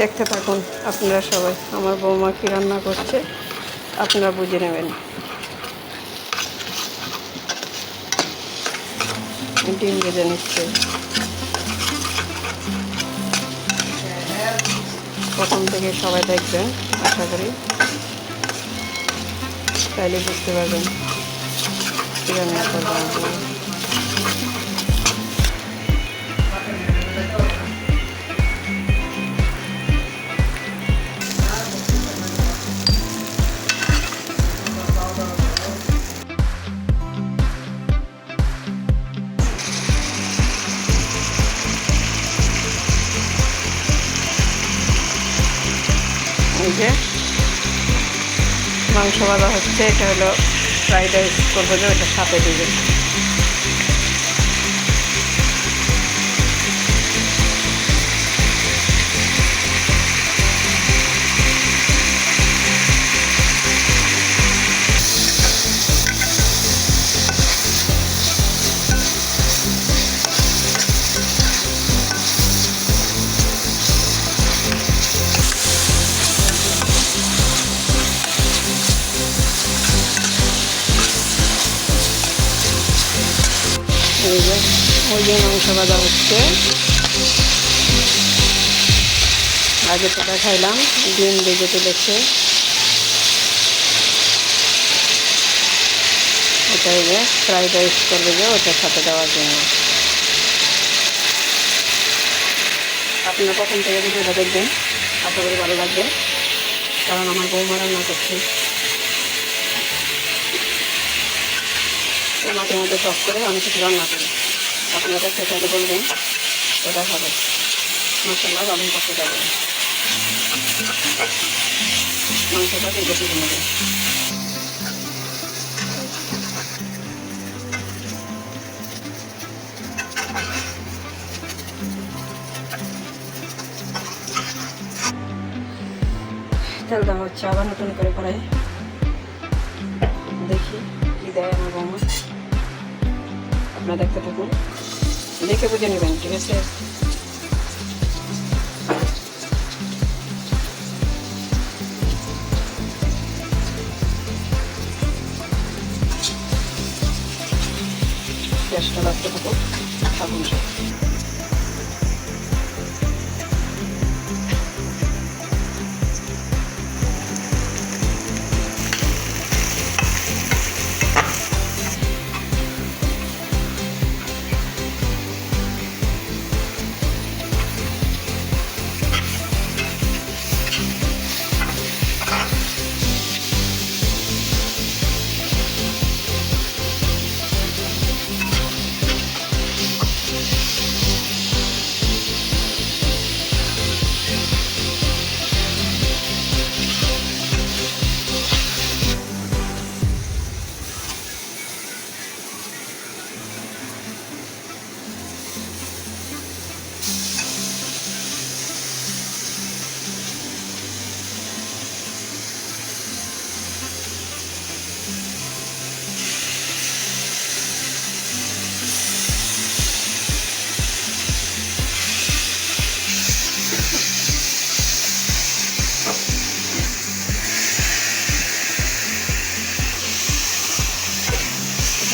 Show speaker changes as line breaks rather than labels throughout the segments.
দেখতে থাকুন আপনারা সবাই। আমার বৌমা কী রান্না করছে, আপনারা বুঝে নেবেন। ডিম ভেজে নিচ্ছে। প্রথম থেকে সবাই দেখবেন, আশা করি। তাইলে বুঝতে পারবেন। কী রান্না করবেন এই যে মাংস ভাজা হচ্ছে এটা হলো ফ্রাইড রাইস করব যে ওটা সাথে দিবেন ওই যে মাংস হচ্ছে। আগে তো দেখাইলাম, ডিম ভেজে তুলেছে ওটা এই যে ফ্রাইড রাইস করবে যে, ওটার সাথে দেওয়ার জন্য। আপনারা প্রথম থেকে ভিডিওটা দেখবেন, আশা করি ভালো লাগবে, কারণ আমার বৌমা রান্না করছে। মাঝে মাঝে শখ করে অনেক কিছু রান্না করি। আপনারা সেটাকে বলবেন, ওটা হবে। মশলা রান্না করতে যাবেন মাংসটা দিয়ে বেশি নেবেন তেল দেওয়া হচ্ছে আবার নতুন করে কড়াই আপনারা দেখতে থাকুন দেখে বুঝে নেবেন ঠিক আছে? চেষ্টা রাখতে থাকুন থাকুন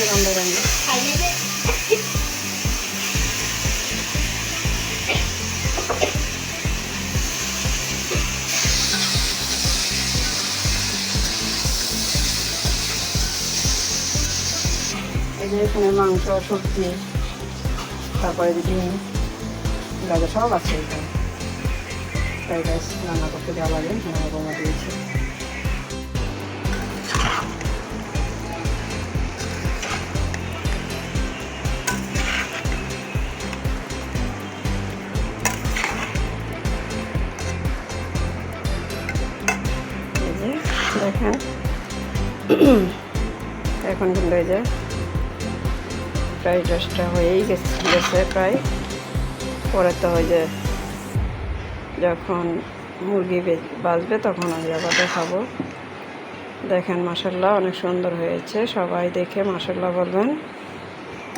কিসের গন্ধ যে এখানে মাংস, সবজি, তারপরে ডিম গাজর সব আছে এখানে। রান্না করতে দেওয়া লাগে আমার বৌমা দেখেন। এখন কিন্তু এই যে ফ্রাইড রাইসটা হয়েই গেছে গেছে প্রায়। পরে তো ওই যে যখন মুরগি বাজবে তখন আমি আবার দেখাবো। দেখেন মাসাল্লাহ অনেক সুন্দর হয়েছে। সবাই দেখে মাসাল্লাহ বলবেন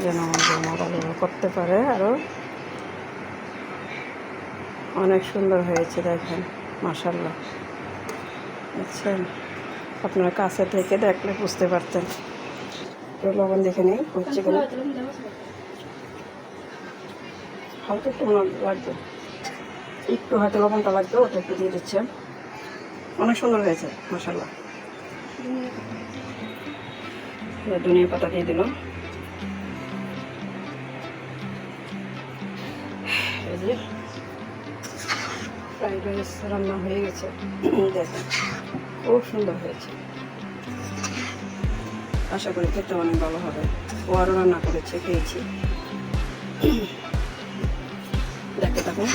যেন আমার বৌমা করতে পারে আরও অনেক সুন্দর হয়েছে, দেখেন মাসাল্লাহ বুঝছেন আপনারা কাছে থেকে দেখলে বুঝতে পারতেন। লবণ দেখে নেই, হচ্ছে কিনা? হালকা একটু লাগবে। একটু হয়তো লবণটা লাগবে, ওটা একটু দিয়ে দিচ্ছে। অনেক সুন্দর হয়েছে মশাল্লা ধনিয়া পাতা দিয়ে দিলাম। ফ্রাইড রাইস রান্না হয়ে গেছে। দেখেন। খুব সুন্দর হয়েছে। আশা করি খেতে অনেক ভালো হবে। ও আরও রান্না করেছে, খেয়েছি। দেখতে থাকুন।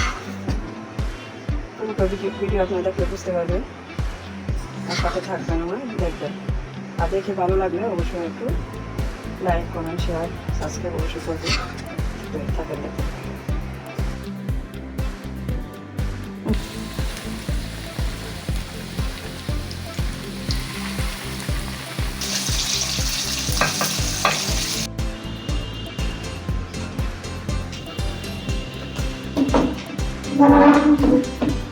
পুরোটা ভিডিও আপনারা দেখলে বুঝতে পারবেন। আর সাথে থাকবেন আমার, দেখবেন। আর দেখে ভালো লাগলে অবশ্যই একটু লাইক কমেন্ট শেয়ার সাবস্ক্রাইব অবশ্যই করবেন। থাকেন। দেখতে Thank you.